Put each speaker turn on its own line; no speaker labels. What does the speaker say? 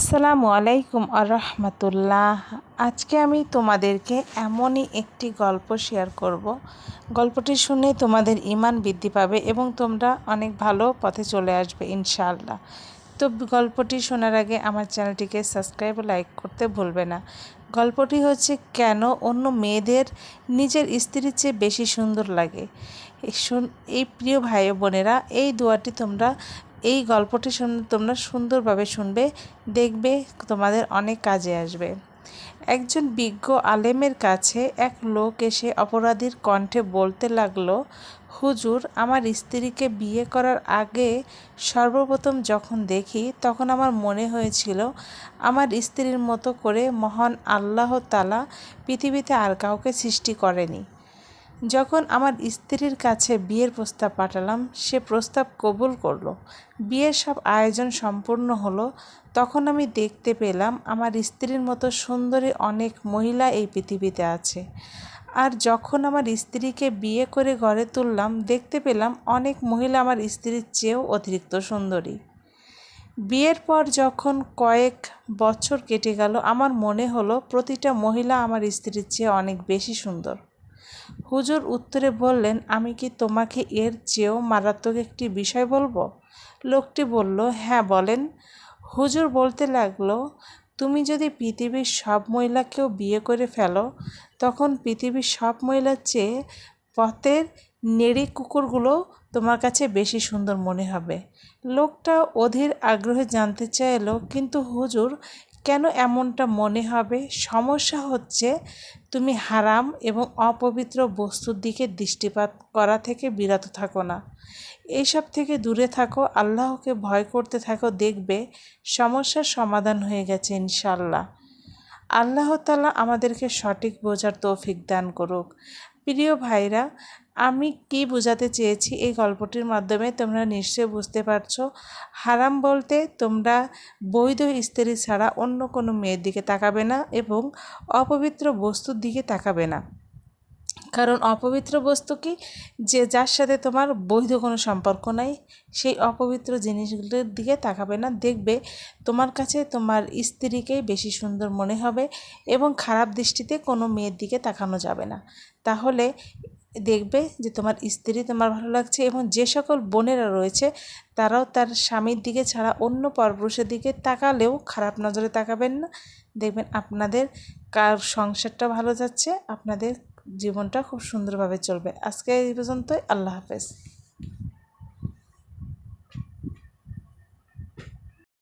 আসসালামু আলাইকুম আরহামতুল্লাহ আজকে আমি তোমাদেরকে এমনই একটি গল্প শেয়ার করব। গল্পটি শুনে তোমাদের ইমান বৃদ্ধি পাবে এবং তোমরা অনেক ভালো পথে চলে আসবে ইনশাআল্লাহ। তো গল্পটি শোনার আগে আমার চ্যানেলটিকে সাবস্ক্রাইব লাইক করতে ভুলবে না। গল্পটি হচ্ছে, কেন অন্য মেয়েদের নিজের স্ত্রীর চেয়ে বেশি সুন্দর লাগে? এই প্রিয় ভাই বোনেরা, এই দোয়াটি তোমরা এই গল্পটি শুন, তোমরা সুন্দরভাবে শুনবে, দেখবে, তোমাদের অনেক কাজে আসবে। একজন বিজ্ঞ আলেমের কাছে এক লোক এসে অপরাধীর কণ্ঠে বলতে লাগল, হুজুর, আমার স্ত্রীকে বিয়ে করার আগে সর্বপ্রথম যখন দেখি, তখন আমার মনে হয়েছিল, আমার স্ত্রীর মতো করে মহান আল্লাহ তালা পৃথিবীতে আর কাউকে সৃষ্টি করেনি। যখন আমার স্ত্রীর কাছে বিয়ের প্রস্তাব পাঠালাম, সে প্রস্তাব কবুল করল। বিয়ের সব আয়োজন সম্পূর্ণ হলো। তখন আমি দেখতে পেলাম আমার স্ত্রীর মতো সুন্দরী অনেক মহিলা এই পৃথিবীতে আছে। আর যখন আমার স্ত্রীকে বিয়ে করে ঘরে তুললাম, দেখতে পেলাম অনেক মহিলা আমার স্ত্রীর চেয়েও অতিরিক্ত সুন্দরী। বিয়ের পর যখন কয়েক বছর কেটে গেল, আমার মনে হলো প্রতিটা মহিলা আমার স্ত্রীর চেয়ে অনেক বেশি সুন্দর। হুজুর উত্তরে বললেন, আমি কি তোমাকে এর চেয়েও মারাত্মক একটি বিষয় বলব? লোকটি বলল হ্যাঁ বলেন। হুজুর বলতে লাগল, তুমি যদি পৃথিবীর সব মহিলাকেও বিয়ে করে ফেলো, তখন পৃথিবীর সব মহিলার চেয়ে পথের নেড়ি কুকুরগুলো তোমার কাছে বেশি সুন্দর মনে হবে। লোকটা অধীর আগ্রহে জানতে চাইলো, কিন্তু হুজুর কেন এমনটা মনে হবে? সমস্যা হচ্ছে তুমি হারাম এবং অপবিত্র বস্তুর দিকে দৃষ্টিপাত করা থেকে বিরত থাকো না। এইসব থেকে দূরে থাকো, আল্লাহকে ভয় করতে থাকো, দেখবে সমস্যার সমাধান হয়ে গেছে ইনশাল্লাহ আল্লাহ তালা আমাদেরকে সঠিক বোঝার তৌফিক দান করুক। প্রিয় ভাইরা, আমি কি বোঝাতে চেয়েছি এই গল্পটির মাধ্যমে তোমরা নিশ্চয় বুঝতে পারছ। হারাম বলতে তোমরা বৈধ স্ত্রী ছাড়া অন্য কোনো মেয়ের দিকে তাকাবে না এবং অপবিত্র বস্তুর দিকে তাকাবে না। কারণ অপবিত্র বস্তু কি? যে যার সাথে তোমার বৈধ কোনো সম্পর্ক নাই, সেই অপবিত্র জিনিসগুলোর দিকে তাকাবে না। দেখবে তোমার কাছে তোমার স্ত্রীকেই বেশি সুন্দর মনে হবে এবং খারাপ দৃষ্টিতে কোনো মেয়ের দিকে তাকানো যাবে না। তাহলে দেখবে যে তোমার স্ত্রী তোমার ভালো লাগছে এবং যে সকল বোনেরা রয়েছে, তারাও তার স্বামীর দিকে ছাড়া অন্য পরপুরুষের দিকে তাকালেও খারাপ নজরে তাকাবেন না। দেখবেন আপনাদের কার সংসারটা ভালো যাচ্ছে, আপনাদের জীবনটা খুব সুন্দরভাবে চলবে। আজকে এই পর্যন্তই আল্লাহ হাফেজ।